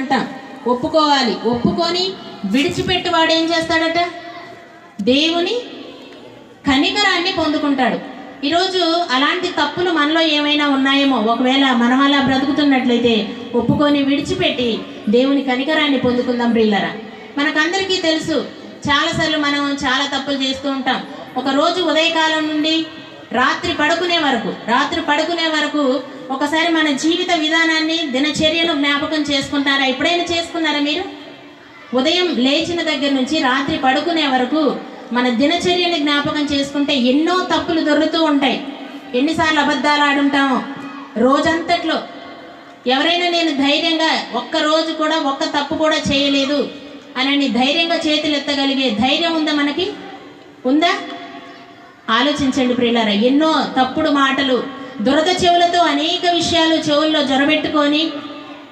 అంటాం ఒప్పుకోవాలి. ఒప్పుకొని విడిచిపెట్టి వాడు ఏం చేస్తాడట? దేవుని కనికరాన్ని పొందుకుంటాడు. ఈరోజు అలాంటి తప్పులు మనలో ఏమైనా ఉన్నాయేమో? ఒకవేళ మనం అలా బ్రతుకుతున్నట్లయితే ఒప్పుకొని విడిచిపెట్టి దేవుని కనికరాన్ని పొందుకుందాం ప్రియులరా. మనకందరికీ తెలుసు చాలాసార్లు మనం చాలా తప్పులు చేస్తూ ఉంటాం. ఒక రోజు ఉదయకాలం నుండి రాత్రి పడుకునే వరకు రాత్రి పడుకునే వరకు ఒకసారి మన జీవిత విధానాన్ని దినచర్యను జ్ఞాపకం చేసుకుంటారా? ఎప్పుడైనా చేసుకున్నారా మీరు? ఉదయం లేచిన దగ్గర నుంచి రాత్రి పడుకునే వరకు మన దినచర్యని జ్ఞాపకం చేసుకుంటే ఎన్నో తప్పులు దొరుకుతూ ఉంటాయి. ఎన్నిసార్లు అబద్ధాలు ఆడుంటామో. రోజంతట్లో ఎవరైనా నేను ధైర్యంగా ఒక్క రోజు కూడా ఒక్క తప్పు కూడా చేయలేదు అని ధైర్యంగా చేతులు ఎత్తగలిగే ధైర్యం ఉందా మనకి? ఉందా? ఆలోచించండి ప్రియులారా ఎన్నో తప్పుడు మాటలు దురద చెవులతో అనేక విషయాలు చెవుల్లో జొరబెట్టుకొని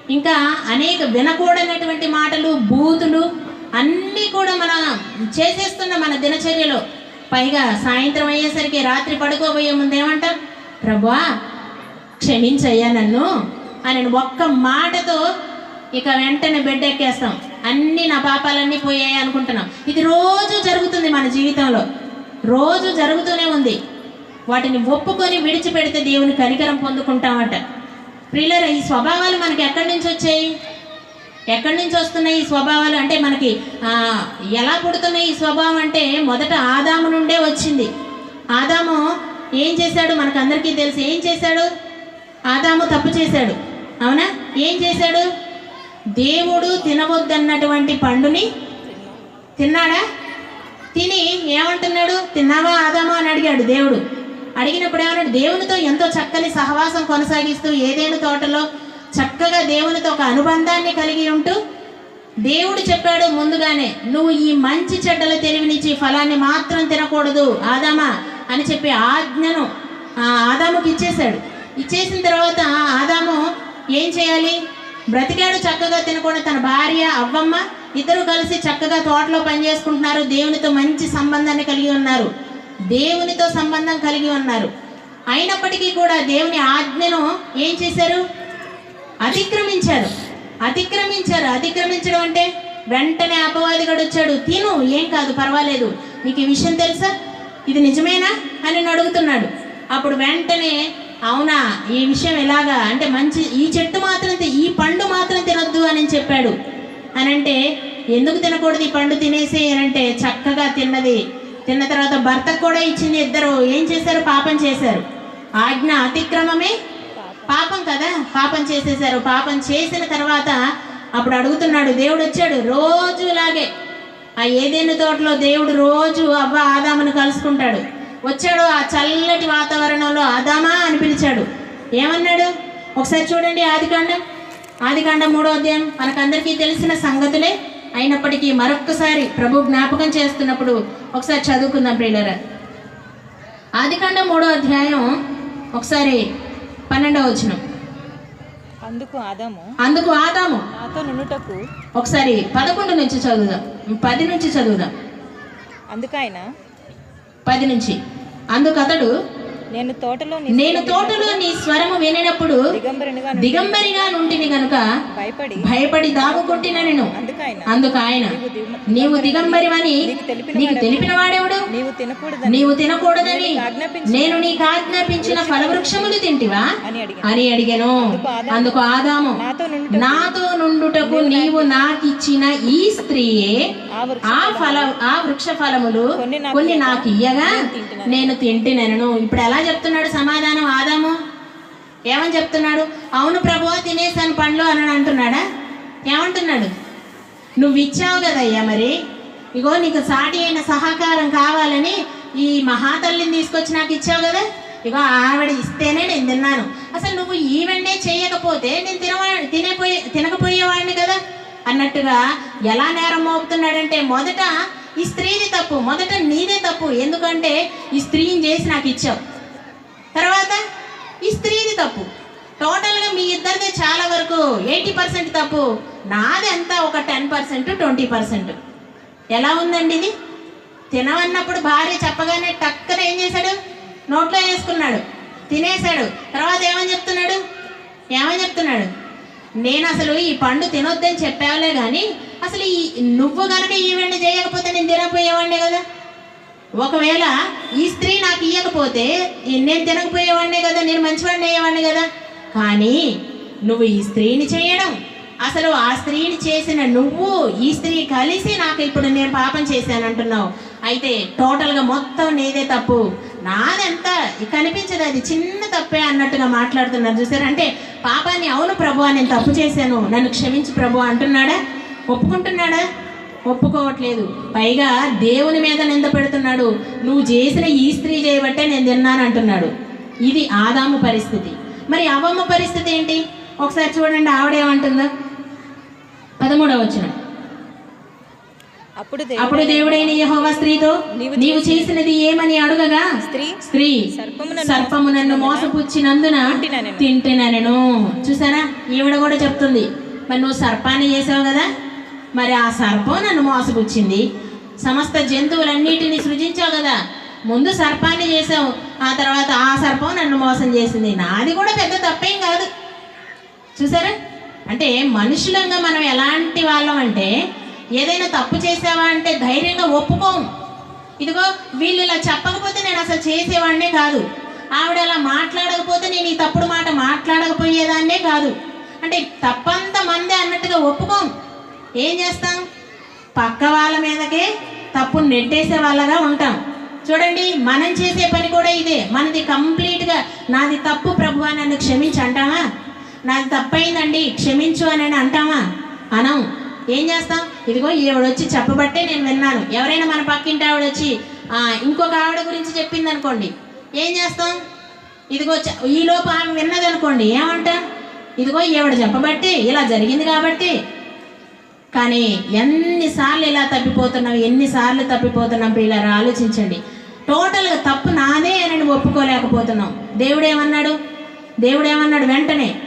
ఇంకా అనేక వినకూడనటువంటి మాటలు బూతులు అన్నీ కూడా మన చేసేస్తున్న మన దినచర్యలో. పైగా సాయంత్రం అయ్యేసరికి రాత్రి పడుకోబోయే ముందేమంట? ప్రభా క్షమించయ్యా నన్ను అని ఒక్క మాటతో ఇక వెంటనే బెడ్ ఎక్కేస్తాం. అన్నీ నా పాపాలన్నీ పోయాయి అనుకుంటున్నాం ఇది రోజు జరుగుతుంది మన జీవితంలో. రోజు జరుగుతూనే ఉంది. వాటిని ఒప్పుకొని విడిచిపెడితే దేవుని కనికరం పొందుకుంటామట. ప్రియులర ఈ స్వభావాలు మనకి ఎక్కడి నుంచి వచ్చాయి? ఎక్కడి నుంచి వస్తున్నాయి ఈ స్వభావాలు? అంటే మనకి ఎలా పుడుతున్నాయి ఈ స్వభావం అంటే మొదట ఆదాము నుండే వచ్చింది. ఆదాము ఏం చేశాడు? మనకు అందరికీ తెలుసు. ఏం చేశాడు? ఆదాము తప్పు చేశాడు. అవునా? ఏం చేశాడు? దేవుడు తినవద్దన్నటువంటి పండుని తిన్నాడా? తిని ఏమంటున్నాడు? తిన్నావా ఆదామా అని అడిగాడు దేవుడు. అడిగినప్పుడు ఏమన్నాడు? దేవునితో ఎంతో చక్కని సహవాసం కొనసాగిస్తూ ఏదేను తోటలో చక్కగా దేవునితో ఒక అనుబంధాన్ని కలిగి ఉంటూ దేవుడు చెప్పాడు ముందుగానే నువ్వు ఈ మంచి చెడ్డల తెలివినిచ్చి ఫలాన్ని మాత్రం తినకూడదు ఆదామా అని చెప్పి ఆజ్ఞను ఆ ఆదాముకి ఇచ్చేశాడు. ఇచ్చేసిన తర్వాత ఆదాము ఏం చేయాలి? బ్రతికాడు చక్కగా తినకుండా తన భార్య అవ్వమ్మ ఇద్దరు కలిసి చక్కగా తోటలో పనిచేసుకుంటున్నారు దేవునితో మంచి సంబంధాన్ని కలిగి ఉన్నారు. దేవునితో సంబంధం కలిగి ఉన్నారు. అయినప్పటికీ కూడా దేవుని ఆజ్ఞను ఏం చేశారు? అతిక్రమించారు. అతిక్రమించారు. అతిక్రమించడం అంటే వెంటనే అపవాదిగాడు వచ్చాడు. తిను ఏం కాదు పర్వాలేదు. నీకు ఈ విషయం తెలుసా? ఇది నిజమేనా? అని అడుగుతున్నాడు. అప్పుడు వెంటనే అవునా ఈ విషయం ఎలాగా? అంటే మంచి ఈ చెట్టు మాత్రం ఈ పండు మాత్రం తినొద్దు అని చెప్పాడు. అని అంటే ఎందుకు తినకూడదు ఈ పండు తినేసి? అని అంటే చక్కగా తిన్నది. తిన్న తర్వాత భర్తకు కూడా ఇచ్చింది ఇద్దరు. ఏం చేశారు? పాపం చేశారు. ఆజ్ఞ అతిక్రమమే? పాపం కదా? పాపం చేసేసారు పాపం చేసిన తర్వాత అప్పుడు అడుగుతున్నాడు దేవుడు వచ్చాడు రోజులాగే. ఆ ఏదేని తోటలో దేవుడు రోజు అవ్వ ఆదామును కలుసుకుంటాడు. వచ్చాడు ఆ చల్లటి వాతావరణంలో ఆదామా అని పిలిచాడు. ఏమన్నాడు? ఒకసారి చూడండి ఆదికాండం ఆదికాండం మూడో అధ్యాయం మనకందరికీ తెలిసిన సంగతులే అయినప్పటికీ మరొక్కసారి ప్రభు జ్ఞాపకం చేస్తున్నప్పుడు ఒకసారి చదువుకుందాం ప్రియులరా. ఆదికాండం మూడో అధ్యాయం ఒకసారి పన్నెండవ వచనం. అందుకు ఆదాము అందుకు ఆదాము నాతో నునుటకు ఒకసారి పదకొండు నుంచి చదువుదాం. పది నుంచి చదువుదాం. అందుకైన పది నుంచి. అందుకు అతడు నేను తోటలో నేను తోటలో నీ స్వరము వినినప్పుడు దిగంబరిగా నుంటిని గనుక భయపడి భయపడి దాగుకుంటున్న నేను. అందుకు ఆయన నీవు దిగంబరివని నీకు తెలిపిన వాడెవడు? నీవు తినకూడదని నేను నీకు ఆజ్ఞాపించిన ఫలవృక్షములు తింటివా? అని అడిగాను. అందుకు ఆదాము నాతో నుండి నాతో నుండుటకు నీవు నాకిచ్చిన ఈ స్త్రీయే ఆ ఫల ఆ వృక్ష ఫలములు కొన్ని నాకు కొన్ని నాకు ఇయ్యగా నేను తింటినను ఇప్పుడు ఎలా చెప్తున్నాడు సమాధానం ఆదాము? ఏమని చెప్తున్నాడు? అవును ప్రభు తినేసాను పండ్లు అని అంటున్నాడా? ఏమంటున్నాడు? నువ్వు ఇచ్చావు కదయ్యా మరి. ఇగో నీకు సాటి అయిన సహకారం కావాలని ఈ మహాతల్లిని తీసుకొచ్చి నాకు ఇచ్చావు కదా. ఇగో ఆవిడ ఇస్తేనే నేను తిన్నాను. అసలు నువ్వు ఈవెంటే చేయకపోతే నేను తినవా తినేపోయే తినకపోయేవాడిని కదా. అన్నట్టుగా ఎలా నేరం మోపుతున్నాడంటే మొదట ఈ స్త్రీది తప్పు మొదట నీదే తప్పు. ఎందుకంటే ఈ స్త్రీని చేసి నాకు ఇచ్చావు. తర్వాత ఈ స్త్రీది తప్పు. టోటల్గా మీ ఇద్దరిదే చాలా వరకు ఎయిటీ పర్సెంట్ తప్పు. నాది ఒక టెన్ పర్సెంట్ ట్వంటీ పర్సెంట్. ఎలా ఉందండి ఇది? తినవన్నప్పుడు భార్య చెప్పగానే టక్కన ఏం చేశాడు? నోట్లో వేసుకున్నాడు. తినేశాడు. తర్వాత ఏమని చెప్తున్నాడు? ఏమని చెప్తున్నాడు? నేను అసలు ఈ పండు తినొద్దని చెప్పావులే కానీ అసలు ఈ నువ్వు కనుక ఈవెంట్ చేయకపోతే నేను తినకపోయేవాడినే కదా? ఒకవేళ ఈ స్త్రీ నాకు ఇవ్వకపోతే నేను తినకపోయేవాడినే కదా? నేను మంచివాడిని అయ్యేవాడిని కదా? కానీ నువ్వు ఈ స్త్రీని చేయడం అసలు ఆ స్త్రీని చేసిన నువ్వు ఈ స్త్రీ కలిసి నాకు ఇప్పుడు నేను పాపం చేశాను అంటున్నావు. అయితే టోటల్గా మొత్తం నీదే తప్పు. నాదెంత కనిపించదు అది చిన్న తప్పే అన్నట్టుగా మాట్లాడుతున్నారు చూసారు? అంటే పాపాన్ని అవును ప్రభు నేను తప్పు చేశాను నన్ను క్షమించు ప్రభు అంటున్నాడా? ఒప్పుకుంటున్నాడా? ఒప్పుకోవట్లేదు. పైగా దేవుని మీద నింద పెడుతున్నాడు. నువ్వు చేసిన ఈ స్త్రీ చేయబట్టే నేను తిన్నాను అంటున్నాడు. ఇది ఆదాము పరిస్థితి. మరి అవమ్మ పరిస్థితి ఏంటి? ఒకసారి చూడండి ఆవిడేమంటుందో పదమూడవ వచ్చిన అప్పుడు దేవుడైన యెహోవా స్త్రీతో నీవు చేసినది ఏమని అడుగగా? స్త్రీ స్త్రీ సర్పము నన్ను మోసపుచ్చినందున తింటిననెను. తింటినను చూసారా? ఈవిడ కూడా చెప్తుంది మరి నువ్వు సర్పాన్ని చేసావు కదా? మరి ఆ సర్పం నన్ను మోసపుచ్చింది. సమస్త జంతువులన్నిటిని సృజించావు కదా? ముందు సర్పాన్ని చేసావు ఆ తర్వాత ఆ సర్పం నన్ను మోసం చేసింది. నాది కూడా పెద్ద తప్పేం కాదు. చూసారా? అంటే మనుషులంగా మనం ఎలాంటి వాళ్ళం అంటే ఏదైనా తప్పు చేసావా అంటే ధైర్యంగా ఒప్పుకోం ఇదిగో వీళ్ళు ఇలా చెప్పకపోతే నేను అసలు చేసేవాడినే కాదు. ఆవిడ అలా మాట్లాడకపోతే నేను ఈ తప్పుడు మాట మాట్లాడకపోయేదాన్నే కాదు. అంటే తప్పంత మందే అన్నట్టుగా ఒప్పుకోం ఏం చేస్తాం? పక్క వాళ్ళ మీదకే తప్పు నెట్టేసే వాళ్ళగా ఉంటాం. చూడండి మనం చేసే పని కూడా ఇదే. మనది కంప్లీట్గా నాది తప్పు ప్రభు నన్ను క్షమించి అంటామా నాకు తప్పైందండి క్షమించు అని అంటామా అనం ఏం చేస్తాం? ఇదిగో ఈవిడొచ్చి చెప్పబట్టే నేను విన్నాను. ఎవరైనా మన పక్కింటి ఆవిడ వచ్చి ఇంకొక ఆవిడ గురించి చెప్పింది అనుకోండి ఏం చేస్తాం? ఇదిగో చ- ఆమె విన్నది అనుకోండి ఏమంటా? ఇదిగో ఈవిడ చెప్పబట్టి ఇలా జరిగింది కాబట్టి. కానీ ఎన్నిసార్లు ఇలా తప్పిపోతున్నాం ఎన్నిసార్లు తప్పిపోతున్నాం ఇలా ఆలోచించండి. టోటల్గా తప్పు నాదే అని ఒప్పుకోలేకపోతున్నాం. దేవుడు ఏమన్నాడు? దేవుడు ఏమన్నాడు వెంటనే?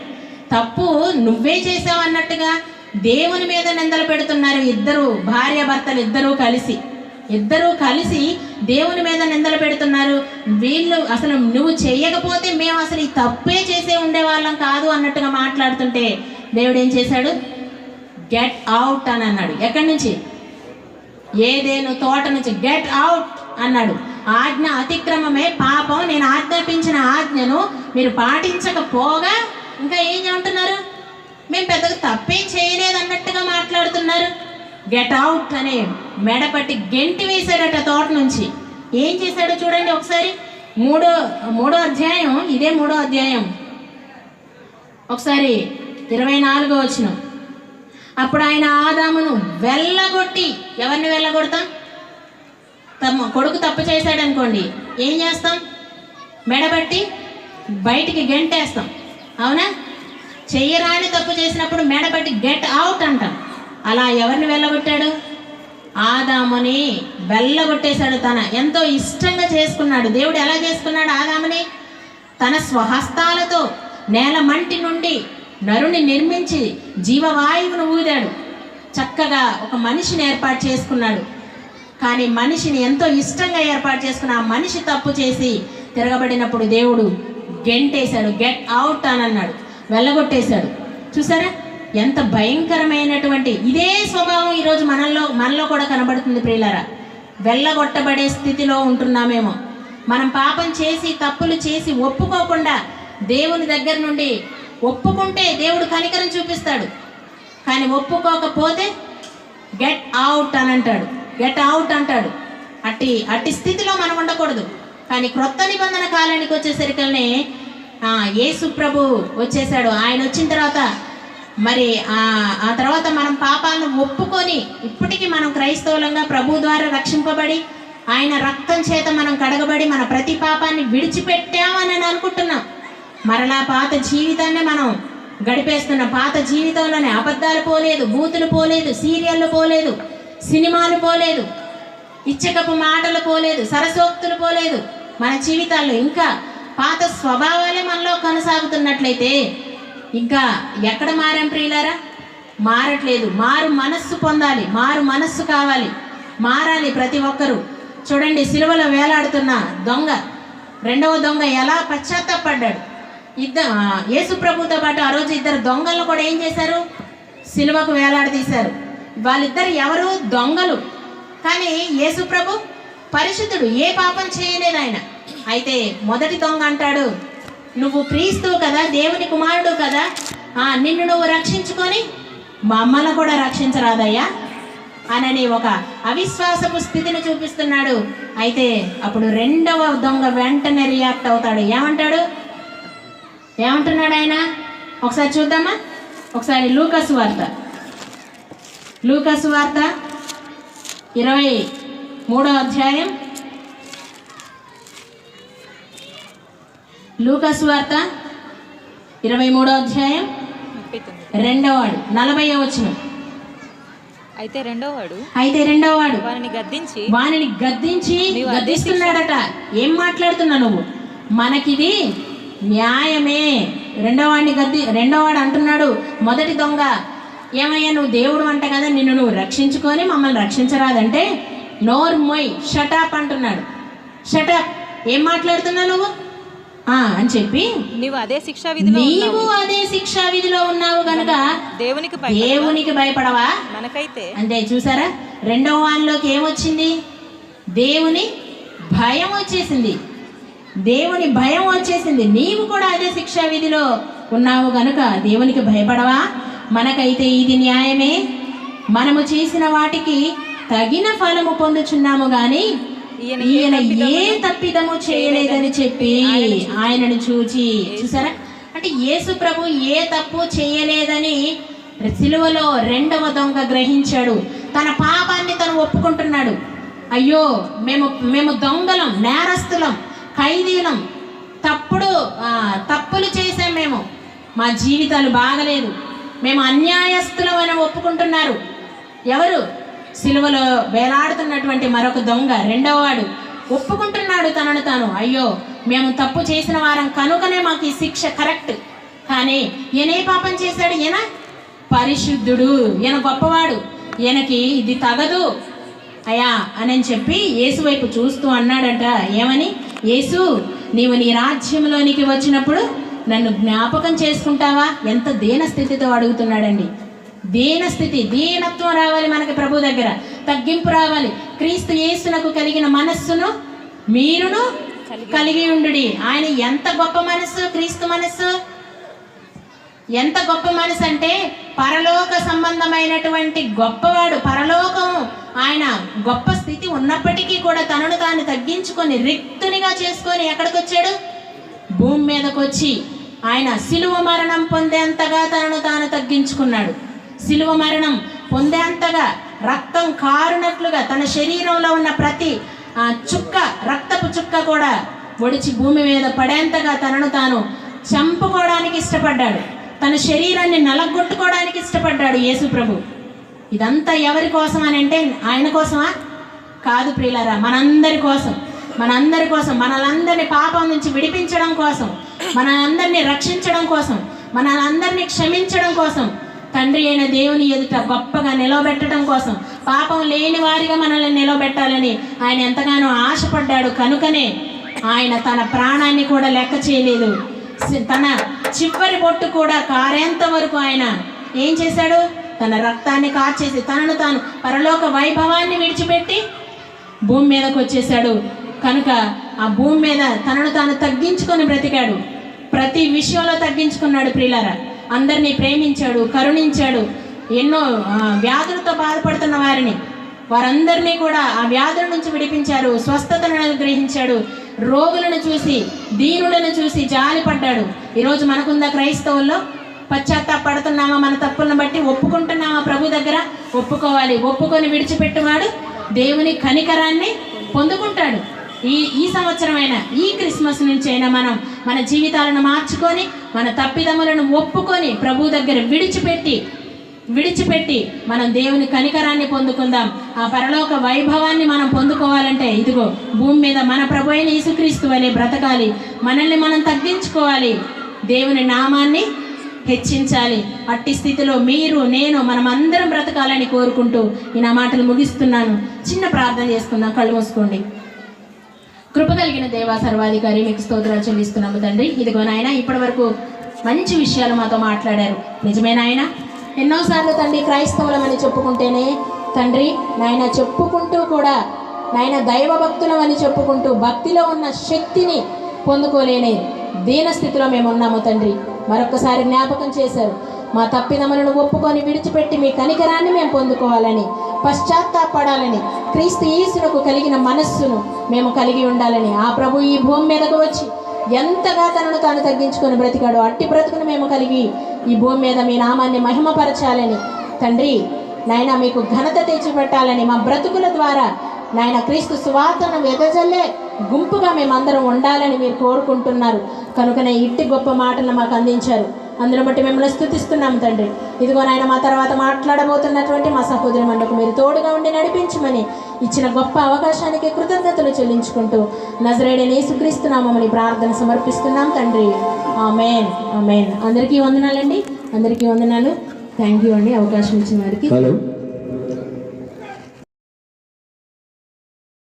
తప్పు నువ్వే చేసావు అన్నట్టుగా దేవుని మీద నిందలు పెడుతున్నారు ఇద్దరు భార్య భర్తలు ఇద్దరూ కలిసి. ఇద్దరూ కలిసి దేవుని మీద నిందలు పెడుతున్నారు. వీళ్ళు అసలు నువ్వు చేయకపోతే మేము అసలు ఈ తప్పే చేసే ఉండేవాళ్ళం కాదు అన్నట్టుగా మాట్లాడుతుంటే దేవుడు ఏం చేశాడు? గెట్ అవుట్ అని అన్నాడు. ఎక్కడి నుంచి? ఏదేను తోట నుంచి? గెట్ అవుట్ అన్నాడు. ఆజ్ఞ అతిక్రమమే పాపం. నేను ఆజ్ఞాపించిన ఆజ్ఞను మీరు పాటించకపోగా ఇంకా ఏం చెప్తున్నారు మేము పెద్దగా తప్పేం చేయలేదు అన్నట్టుగా మాట్లాడుతున్నారు. గెట్ అవుట్ అనే మెడపట్టి గెంటి వేశాడట తోట నుంచి. ఏం చేశాడో చూడండి ఒకసారి. మూడో మూడో అధ్యాయం ఇదే మూడో అధ్యాయం. ఒకసారి ఇరవై నాలుగో వచ్చిన అప్పుడు ఆయన ఆదామును వెళ్ళగొట్టి ఎవరిని వెళ్ళగొడతాం? తమ కొడుకు తప్పు చేశాడనుకోండి. ఏం చేస్తాం? మెడబట్టి బయటికి గెంటేస్తాం. అవునా? చెయ్యరాని తప్పు చేసినప్పుడు మెడబట్టి గెట్ అవుట్ అంటాం. అలా ఎవరిని వెళ్ళగొట్టాడు? ఆదాముని వెళ్ళగొట్టేశాడు తన. ఎంతో ఇష్టంగా చేసుకున్నాడు. దేవుడు ఎలా చేసుకున్నాడు ఆదాముని? తన స్వహస్తాలతో నేల మంటి నుండి నరుని నిర్మించి జీవవాయువును ఊదాడు. చక్కగా ఒక మనిషిని ఏర్పాటు చేసుకున్నాడు. కానీ మనిషిని ఎంతో ఇష్టంగా ఏర్పాటు చేసుకున్న ఆ మనిషి తప్పు చేసి తిరగబడినప్పుడు దేవుడు గెంటేశాడు గెట్ అవుట్ అని అన్నాడు వెళ్ళగొట్టేశాడు. చూసారా? ఎంత భయంకరమైనటువంటి ఇదే స్వభావం ఈరోజు మనల్లో మనలో కూడా కనబడుతుంది ప్రియులారా. వెళ్ళగొట్టబడే స్థితిలో ఉంటున్నామేమో. మనం పాపం చేసి తప్పులు చేసి ఒప్పుకోకుండా దేవుని దగ్గర నుండి ఒప్పుకుంటే దేవుడు కనికరం చూపిస్తాడు. కానీ ఒప్పుకోకపోతే గెట్ అవుట్ అని అంటాడు. గెట్ అవుట్ అంటాడు. అట్టి అట్టి స్థితిలో మనం ఉండకూడదు. కానీ క్రొత్త నిబంధన కాలానికి వచ్చేసరికల్నే యేసు ప్రభు వచ్చేసాడు ఆయన వచ్చిన తర్వాత మరి ఆ తర్వాత మనం పాపాలను ఒప్పుకొని ఇప్పటికీ మనం క్రైస్తవులంగా ప్రభు ద్వారా రక్షింపబడి ఆయన రక్తం చేత మనం కడగబడి మన ప్రతి పాపాన్ని విడిచిపెట్టామని నేను అనుకుంటున్నాం. మరలా పాత జీవితాన్ని మనం గడిపేస్తున్న. పాత జీవితంలోనే అబద్ధాలు పోలేదు బూతులు పోలేదు సీరియళ్ళు పోలేదు సినిమాలు పోలేదు ఇచ్చకపు మాటలు పోలేదు సరసోక్తులు పోలేదు. మన జీవితాల్లో ఇంకా పాత స్వభావాలే మనలో కొనసాగుతున్నట్లయితే ఇంకా ఎక్కడ మారాం ప్రియులారా? మారట్లేదు. మారు మనస్సు పొందాలి. మారు మనస్సు కావాలి. మారాలి ప్రతి ఒక్కరూ. చూడండి సిలువలో వేలాడుతున్న దొంగ. రెండవ దొంగ ఎలా పశ్చాత్తాపడ్డాడు? ఇద్దరు యేసు ప్రభుతో పాటు ఆ రోజు ఇద్దరు దొంగలను కూడా ఏం చేశారు? సిలువకు వేలాడదీశారు. వాళ్ళిద్దరు ఎవరు? దొంగలు. కానీ యేసు ప్రభు పరిశుద్ధుడు ఏ పాపం చేయలేదు ఆయన. అయితే మొదటి దొంగ అంటాడు నువ్వు క్రీస్తువు కదా దేవుని కుమారుడు కదా ఆ, నిన్ను నువ్వు రక్షించుకొని మా అమ్మను కూడా రక్షించరాదయ్యా? అనని ఒక అవిశ్వాసపు స్థితిని చూపిస్తున్నాడు. అయితే అప్పుడు రెండవ దొంగ వెంటనే రియాక్ట్ అవుతాడు. ఏమంటాడు? ఏమంటున్నాడు ఆయన? ఒకసారి చూద్దామా? ఒకసారి లూకస్ వార్త. లూకస్ వార్త ఇరవై మూడో అధ్యాయం. లూకస్ వార్త ఇరవై మూడో అధ్యాయం. ముప్పై తొమ్మిది. రెండవ వాడు నలభై వచనం. అయితే రెండో వాడు అయితే రెండవ వాడు వారిని గద్దించి వానిని గద్దించి గద్దిస్తున్నాడట. ఏం మాట్లాడుతున్నావు నువ్వు? మనకిది న్యాయమే. రెండో వాడిని గద్ది రెండో వాడు అంటున్నాడు మొదటి దొంగ ఏమయ్యా నువ్వు దేవుడు అంట కదా నిన్ను నువ్వు రక్షించుకొని మమ్మల్ని రక్షించరాదంటే నోర్ మొయ్ షటాప్ అంటున్నాడు. షటాప్ ఏం మాట్లాడుతున్నావు నువ్వు? ఆ, అని చెప్పి నీవు అదే శిక్షా విధిలో నీవు. అదే శిక్షా విధిలో ఉన్నావు గనుక దేవునికి భయపడవా? దేవునికి భయపడవా? మనకైతే. అంటే చూసారా రెండవ వానిలోకి ఏమొచ్చింది? దేవుని భయం వచ్చేసింది. దేవుని భయం వచ్చేసింది. నీవు కూడా అదే శిక్షా విధిలో ఉన్నావు గనుక దేవునికి భయపడవా? మనకైతే ఇది న్యాయమే. మనము చేసిన వాటికి తగిన ఫలము పొందుచున్నాము గాని ఈయన ఏ తప్పిదము చేయలేదని చెప్పి ఆయనను చూచి. చూసారా? అంటే యేసు ప్రభు ఏ తప్పు చేయలేదని సిలువలో రెండవ దొంగ గ్రహించాడు. తన పాపాన్ని తను ఒప్పుకుంటున్నాడు. అయ్యో మేము మేము దొంగలం నేరస్తులం ఖైదీలం. తప్పుడు తప్పులు చేసాం మేము. మా జీవితాలు బాగలేదు. మేము అన్యాయస్తులం అని ఒప్పుకుంటున్నారు. ఎవరు? సిలువలో వేలాడుతున్నటువంటి మరొక దొంగ రెండవ వాడు. ఒప్పుకుంటున్నాడు తనను తాను. అయ్యో మేము తప్పు చేసిన వారం కనుకనే మాకు ఈ శిక్ష కరెక్ట్. కానీ ఈయన ఏ పాపం చేశాడు ఈయన పరిశుద్ధుడు ఈయన గొప్పవాడు. ఈయనకి ఇది తగదు. అయ్యా అని చెప్పి యేసు వైపు చూస్తూ అన్నాడంట. ఏమని? యేసు నీవు నీ రాజ్యంలోనికి వచ్చినప్పుడు నన్ను జ్ఞాపకం చేసుకుంటావా? ఎంత దీన స్థితితో అడుగుతున్నాడండి. దీన స్థితి దీనత్వం రావాలి మనకి ప్రభు దగ్గర. తగ్గింపు రావాలి. క్రీస్తు యేసునకు కలిగిన మనస్సును మీరును కలిగి ఉండుడి. ఆయన ఎంత గొప్ప మనస్సు క్రీస్తు మనస్సు? ఎంత గొప్ప మనసు అంటే పరలోక సంబంధమైనటువంటి గొప్పవాడు పరలోకము. ఆయన గొప్ప స్థితి ఉన్నప్పటికీ కూడా తనను తాను తగ్గించుకొని రిక్తునిగా చేసుకొని ఎక్కడికి వచ్చాడు భూమి మీదకి వచ్చి ఆయన సిలువ మరణం పొందేంతగా తనను తాను తగ్గించుకున్నాడు. శిలువ మరణం పొందేంతగా రక్తం కారునట్లుగా తన శరీరంలో ఉన్న ప్రతి చుక్క రక్తపు చుక్క కూడా ఒడిచి భూమి మీద పడేంతగా తనను తాను చంపుకోవడానికి ఇష్టపడ్డాడు. తన శరీరాన్ని నలగొట్టుకోవడానికి ఇష్టపడ్డాడు యేసు ప్రభు. ఇదంతా ఎవరి కోసం అని అంటే ఆయన కోసమా? కాదు ప్రియులారా మనందరి కోసం. మనందరి కోసం మనలందరినీ పాపం నుంచి విడిపించడం కోసం. మనందరినీ రక్షించడం కోసం. మనందరినీ క్షమించడం కోసం. తండ్రి అయిన దేవుని ఎదుట గొప్పగా నిలవబెట్టడం కోసం పాపం లేని వారిగా మనల్ని నిలవబెట్టాలని ఆయన ఎంతగానో ఆశపడ్డాడు. కనుకనే ఆయన తన ప్రాణాన్ని కూడా లెక్క చేయలేదు. తన చివరి బొట్టు కూడా కారేంత వరకు ఆయన ఏం చేశాడు? తన రక్తాన్ని కార్చేసి తనను తాను పరలోక వైభవాన్ని విడిచిపెట్టి భూమి మీదకు వచ్చేసాడు కనుక ఆ భూమి మీద తనను తాను తగ్గించుకొని బ్రతికాడు. ప్రతి విషయంలో తగ్గించుకున్నాడు ప్రియులారా. అందరినీ ప్రేమించాడు కరుణించాడు ఎన్నో వ్యాధులతో బాధపడుతున్న వారిని. వారందరినీ కూడా ఆ వ్యాధుల నుంచి విడిపించారు స్వస్థతను అనుగ్రహించాడు రోగులను చూసి దీనులను చూసి జాలిపడ్డాడు. ఈరోజు మనకుందా క్రైస్తవుల్లో? పశ్చాత్తాపడుతున్నామా మన తప్పులను బట్టి ఒప్పుకుంటున్నామా ప్రభు దగ్గర? ఒప్పుకోవాలి ఒప్పుకొని విడిచిపెట్టువాడు దేవుని కనికరాన్ని పొందుకుంటాడు. ఈ ఈ సంవత్సరమైనా ఈ క్రిస్మస్ నుంచి అయినా మనం మన జీవితాలను మార్చుకొని మన తప్పిదములను ఒప్పుకొని ప్రభు దగ్గర విడిచిపెట్టి విడిచిపెట్టి మనం దేవుని కనికరాన్ని పొందుకుందాం. ఆ పరలోక వైభవాన్ని మనం పొందుకోవాలంటే ఇదిగో భూమి మీద మన ప్రభు అయిన యేసుక్రీస్తు వలె బ్రతకాలి. మనల్ని మనం తగ్గించుకోవాలి. దేవుని నామాన్ని హెచ్చించాలి. అట్టి స్థితిలో మీరు నేను మనం అందరం బ్రతకాలని కోరుకుంటూ ఈ నా మాటలు ముగిస్తున్నాను. చిన్న ప్రార్థన చేసుకుందాం. కళ్ళు మూసుకోండి. కృప కలిగిన దేవా సర్వాధికారి మీకు స్తోత్రాలు చెల్లిస్తున్నాము తండ్రి. ఇదిగో నాయన ఇప్పటి వరకు మంచి విషయాలు మాతో మాట్లాడారు. నిజమే నాయన? ఎన్నోసార్లు తండ్రి క్రైస్తవులమని చెప్పుకుంటేనే తండ్రి నాయన చెప్పుకుంటూ కూడా నాయన దైవ భక్తులమని చెప్పుకుంటూ భక్తిలో ఉన్న శక్తిని పొందుకోలేని దీన స్థితిలో మేము ఉన్నాము తండ్రి. మరొకసారి జ్ఞాపకం చేశారు. మా తప్పిదములను ఒప్పుకొని విడిచిపెట్టి మీ కనికరాన్ని మేము పొందుకోవాలని పశ్చాత్తాపడాలని క్రీస్తు ఈసునకు కలిగిన మనస్సును మేము కలిగి ఉండాలని ఆ ప్రభు ఈ భూమి మీదకు వచ్చి ఎంతగా తనను తాను తగ్గించుకొని బ్రతికాడు అట్టి బ్రతుకును మేము కలిగి ఈ భూమి మీద మీ నామాన్ని మహిమపరచాలని. తండ్రి నాయన మీకు ఘనత తెచ్చిపెట్టాలని మా బ్రతుకుల ద్వారా నాయన క్రీస్తు సువార్తను వెదజల్లే గుంపుగా మేమందరం ఉండాలని మీరు కోరుకుంటున్నారు. కనుకనే ఇట్టి గొప్ప మాటలు మాకు అందించారు. అందులో బట్టి మిమ్మల్ని స్థుతిస్తున్నాం తండ్రి. ఇదిగో నాయన మా తర్వాత మాట్లాడబోతున్నటువంటి మా సహోదరి మండకు మీరు తోడుగా ఉండి నడిపించమని ఇచ్చిన గొప్ప అవకాశానికి కృతజ్ఞతలు చెల్లించుకుంటూ నజరేడని సుక్రీస్తున్నామని ప్రార్థన సమర్పిస్తున్నాం తండ్రి. ఆమెన్. ఆమెన్. అందరికీ వందనాలండి. అందరికీ వందనాలు. థ్యాంక్ యూ అండి. అవకాశం ఇచ్చిన వారికి. హలో.